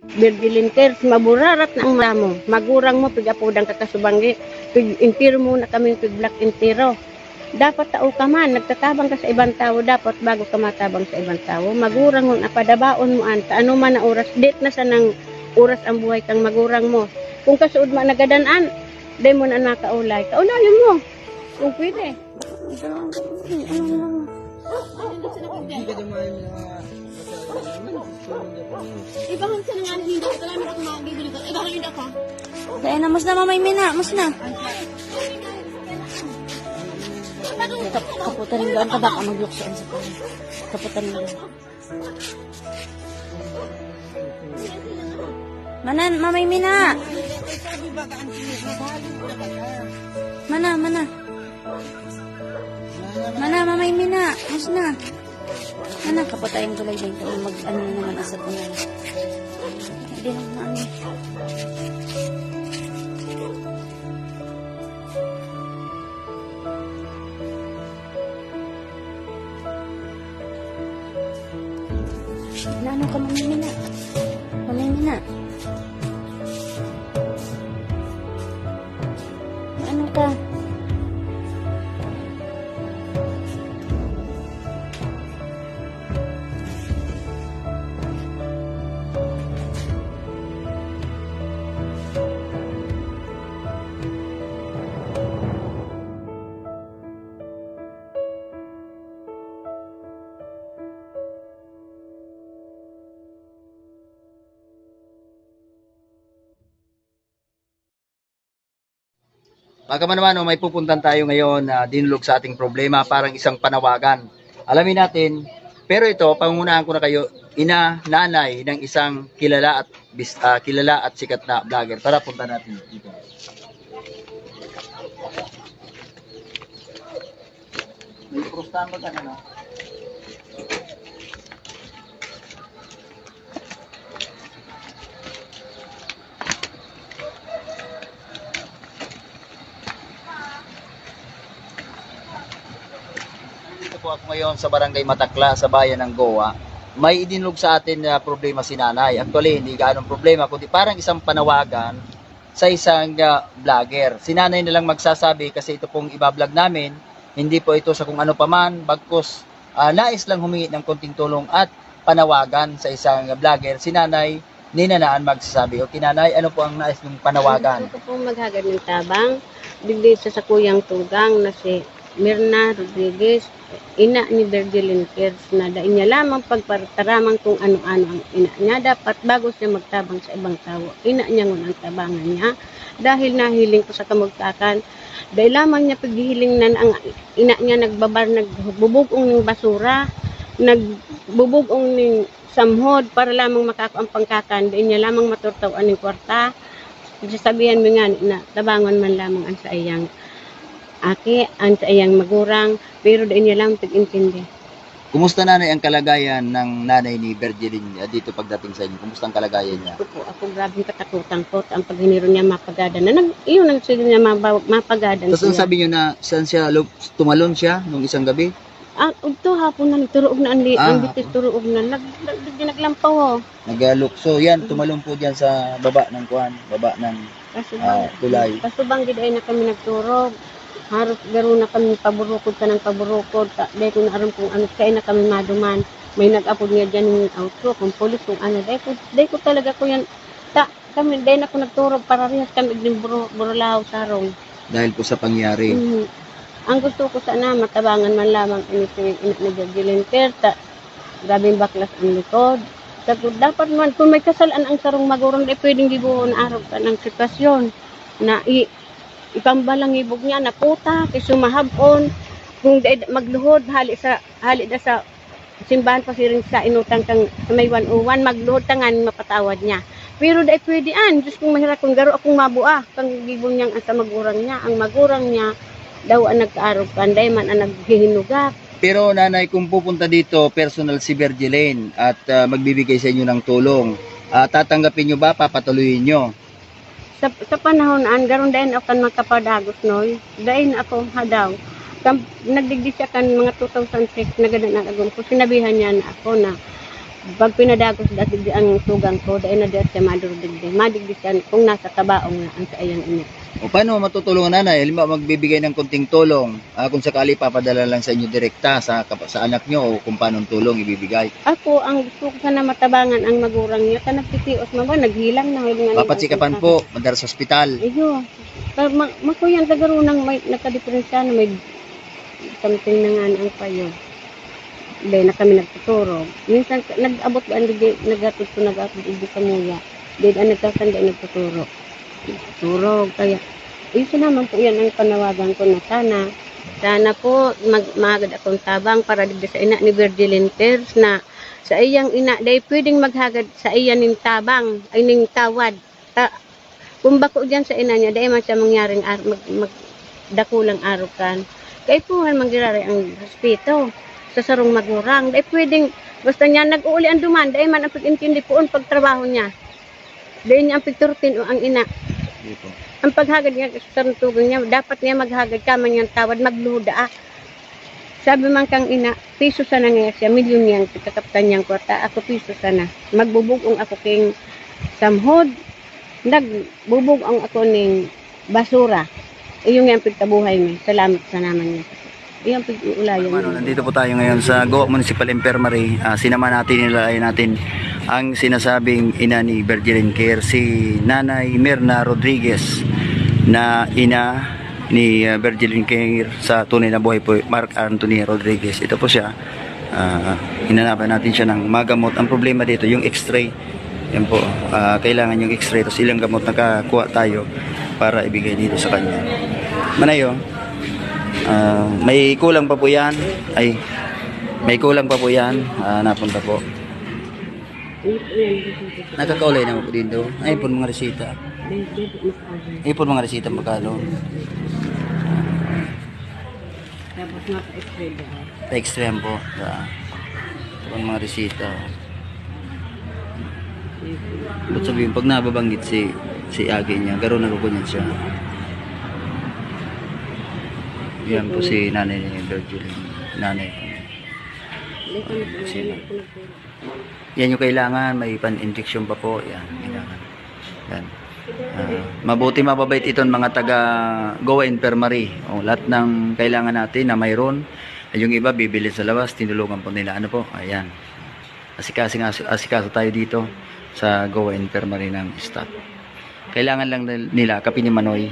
Virgilin Cares, maburarat na ang mamo. Magurang mo, pigapudang kakasubanggi. Pig intiro mo na kami, pig black intiro. Dapat tao ka man, nagtatabang ka sa ibang tao, dapat bago ka matabang sa ibang tao. Magurang mo, napadabaon mo anta, ano man na oras, dit na sa nang oras ang buhay kang magurang mo. Kung kasuod man nagadanaan, di mo na nakaulay. Kaulayan mo. Kung pwede. Ibang sa nga hindi ko kami ako magiging ko. Ibang hindi ako. Dahil na, mas na mamay mina, mas na. Kap kaputan rin doon, kabaka magluksoan sa kanya. Kaputan doon. Manan, mamay mina. Mana, mana. Mana, mamay mina. Mas na. Mana, kapatayin ko lang din. Kung mag, ano na naman asad niya. Hindi naman ano. Ano ka mamimina? Mamimina. Ano Mga kamanamano, may pupuntan tayo ngayon na dinulog sa ating problema, parang isang panawagan. Alamin natin, pero ito, pangunahan ko na kayo, ina, nanay ng isang kilala at ah, kilala at sikat na vlogger. Tara, punta natin dito. May prustahan ba ka na? Dito po ako ngayon sa Barangay Matakla sa bayan ng Goa. May idinlog sa atin na problema si nanay. Actually, hindi gaano problema, kundi parang isang panawagan sa isang ah, vlogger. Si nanay na lang magsasabi kasi ito pong ibablog namin, hindi po ito sa kung ano paman, bagkus ah, nais lang humingi ng konting tulong at panawagan sa isang vlogger. Si nanay, ninanaan magsasabi, o kinanay, ano po ang nais ng panawagan? Gusto ko maghagad ng tabang. Bigli sa sa kuyang tugang na si Mirna Rodriguez, ina ni Virgilin Kirs, na dain niya lamang pagpartaramang kung ano-ano ang ina niya. Dapat bago siya magtabang sa ibang tao, ina niya ngun ang tabangan niya. Dahil nahiling ko sa kamugtakan, dahil lamang niya paghihiling na ang ina niya nagbabar, nagbubugong ng basura, nagbubugong ng samhod para lamang makako ang pangkakan, dahil niya lamang maturtawan ng kwarta. Sasabihan mo nga na tabangon man lamang ang sa iyang aki, ang sa iyang magurang, pero dahil niya lang pag-intindi. Kumusta nanay ang kalagayan ng nanay ni Virgilin dito pagdating sa inyo? Kumusta ang kalagayan niya? Ako po, ako grabing katakutan ko, ang paghiniro niya mapagada na, nag, iyon ang sige niya mabaw- mapagada Tapos ang sabi niyo na saan siya tumalon siya nung isang gabi? Ah, ugto hapon na nagturuog na ang, Ah, ang bitis turuog na, nag, nag, nag, naglampaw ho. Nagalukso. Yan, tumalon po diyan sa baba ng kuan, baba ng Kaso ah, tulay. Kaso bang giday na kami nagturog. Harap garo na kami paburukod ka ng paburukod. Ta, dahil ko na aram kung ano kaya na kami maduman. May nag-apod nga dyan yung outro, kung polis, kung ano. Dahil ko, dahil ko talaga ko yan. Ta, kami, dahil na ko nagturog para rihas kami din buro, burulaw sarong. Dahil po sa pangyari. Mhm. Ang gusto ko sana, matabangan man lamang ini si ina ni Jagilin Perta. Grabing baklas ang likod. Ko, dapat man, kung may kasalan ang sarong magurong, di pwedeng gibuhon araw ka ng sitwasyon na i ipambalang ibog niya na kay sumahabon, kung magluhod, hali sa, hali da sa simbahan pa siring sa inutang kang may 101, magluhod tangan mapatawad niya. Pero dahil pwede an, Diyos kong mahirap kung garo akong mabua, kang gibong niyang sa magurang niya, ang magurang niya, daw ang nagkaarog kanday man ang naghihinugak. Pero nanay, kung pupunta dito, personal si Virgilin at ah, magbibigay sa inyo ng tulong, ah, tatanggapin nyo ba? Papatuloyin nyo? Sa, sa panahon an, garon dahin ako kan makapadagos noy, dahin ako hadaw. Kam, nagdigdi siya kan mga 2006 na ganun ang agong ko. Sinabihan niya na ako na Pag pinadagos dati di ang tugang ko, dahil na di at siya madurdigdi. Madigdi siya kung nasa kabaong na ang sa iyang ina. O paano matutulungan nanay? Halimbawa magbibigay ng konting tulong. Ah, kung sakali papadala lang sa inyo direkta sa, sa anak nyo o kung paano tulong ibibigay. Ako, ang gusto ko sana matabangan ang magurang niya. Ka nagtitios mo ba? Naghilang na. nga Papatsikapan po, mandar sa ospital. Iyo. Ma makuyan tagaro nang may nakadiferensya na may something na nga ang payo. Dahil na kami nagtuturo. Minsan nag-abot ba di nagatod ko nagatod hindi sa muya. Dahil ang nagkasanda nagtuturo. Nagtuturo. Kaya, isa naman po yan ang panawagan ko na sana. Sana po mag magad akong tabang para digdi sa ina ni Virgilin Pers na sa iyang ina dahil pwedeng maghagad sa iya ning tabang ay ning tawad. Ta, kung bako dyan sa ina niya, dahil man siya mangyaring ar- mag, mag, dakulang arukan. Kaya puhan manggirari ang respeto sa sarong magurang. Dahil pwedeng, basta niya nag-uuli ang duman, dahil man ang pag-intindi poon pagtrabaho niya. Dahil niya ang pagturutin o ang ina. Dito. Ang paghagad niya sa tugang niya, dapat niya maghagad ka man niyang tawad, magluda ah. Sabi man kang ina, piso sana nga siya, milyon niyang kakaptan niyang kwarta, ako piso sana. Magbubugong ako king samhod, nagbubog ang ako ning basura. Iyong yung pagtabuhay mi. Salamat sa naman niya. Iyong pag-uulayan Ano, nandito po tayo ngayon sa Goa Municipal Infirmary. Ah, sinama natin, nilalayan natin ang sinasabing ina ni Virgilin Care, si Nanay Mirna Rodriguez na ina ni uh, Virgilin Care sa tunay na buhay po, Mark Anthony Rodriguez. Ito po siya. Ah, hinanapan natin siya ng magamot. Ang problema dito, yung x-ray. Yan po, ah, kailangan yung x-ray. Tapos ilang gamot nakakuha tayo para ibigay dito sa kanya. Manayo, Ah, may kulang pa po yan. Ay, may kulang pa po yan. Ah, napunta po. Nakakaulay naman po dito. Ay, po mga resita. Po mga resita magkano. Tapos. Pa-extra yan po. Sa, po mga resita. Ba't sabihin, pag nababanggit si si Agi niya, garo na ko niya siya. Yan po si nanay ni Virgil. Nanay ko. Yan yung kailangan, may pan-injection pa po. Yan, kailangan. Yan. Ah, mabuti mababait ito ng mga taga Goa Infirmary. O, lahat ng kailangan natin na mayroon. Yung iba bibili sa labas, tinulungan po nila. Ano po? Ayan. Asikasi nga, asikaso tayo dito sa Goa Infirmary ng staff. Kailangan lang nila, kapi ni Manoy,